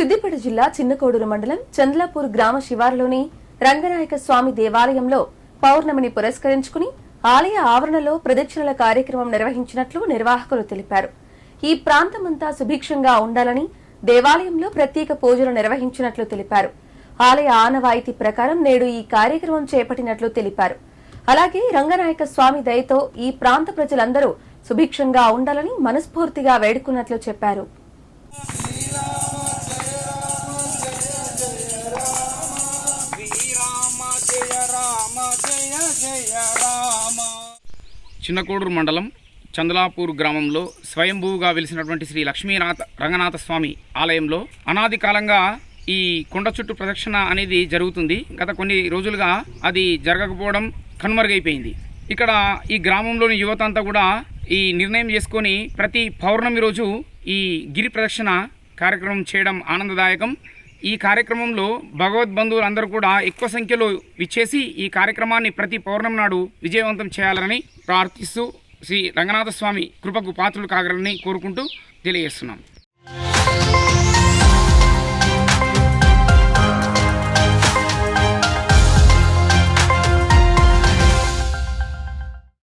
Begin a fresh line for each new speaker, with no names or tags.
జిల్లా చిన్నకోడూరు మండలం చంద్లాపూర్ గ్రామ శివారులోని రంగనాయక స్వామి దేవాలయంలో పౌర్ణమిని పురస్కరించుకుని ఆలయ ఆవరణలో ప్రదక్షిణల కార్యక్రమం నిర్వహించినట్లు నిర్వాహకులు తెలిపారు. ఈ ప్రాంతమంతా సుభిక్షంగా ఉండాలని దేవాలయంలో ప్రత్యేక పూజలు నిర్వహించినట్లు తెలిపారు. ఆలయ ఆనవాయితీ ప్రకారం నేడు ఈ కార్యక్రమం చేపట్టినట్లు తెలిపారు. అలాగే రంగనాయక స్వామి దయతో ఈ ప్రాంత ప్రజలందరూ సుభిక్షంగా ఉండాలని మనస్ఫూర్తిగా వేడుకున్నట్లు చెప్పారు.
జయ రామ జయ జయ రామ.
చిన్నకోడూరు మండలం చందలాపూర్ గ్రామంలో స్వయంభూగా వెలిసినటువంటి శ్రీ లక్ష్మీనాథ రంగనాథ స్వామి ఆలయంలో అనాది కాలంగా ఈ కొండ చుట్టూ ప్రదక్షిణ అనేది జరుగుతుంది. గత కొన్ని రోజులుగా అది జరగకపోవడం కనుమరుగైపోయింది. ఇక్కడ ఈ గ్రామంలోని యువత అంతా కూడా ఈ నిర్ణయం చేసుకొని ప్రతి పౌర్ణమి రోజు ఈ గిరి ప్రదక్షిణ కార్యక్రమం చేయడం ఆనందదాయకం. ఈ కార్యక్రమంలో భగవద్ బంధువులందరూ కూడా ఎక్కువ సంఖ్యలో విచ్చేసి ఈ కార్యక్రమాన్ని ప్రతి పౌర్ణమి నాడు విజయవంతం చేయాలని ప్రార్థిస్తూ శ్రీ రంగనాథస్వామి కృపకు పాత్రలు కాగలని కోరుకుంటూ తెలియజేస్తున్నాం.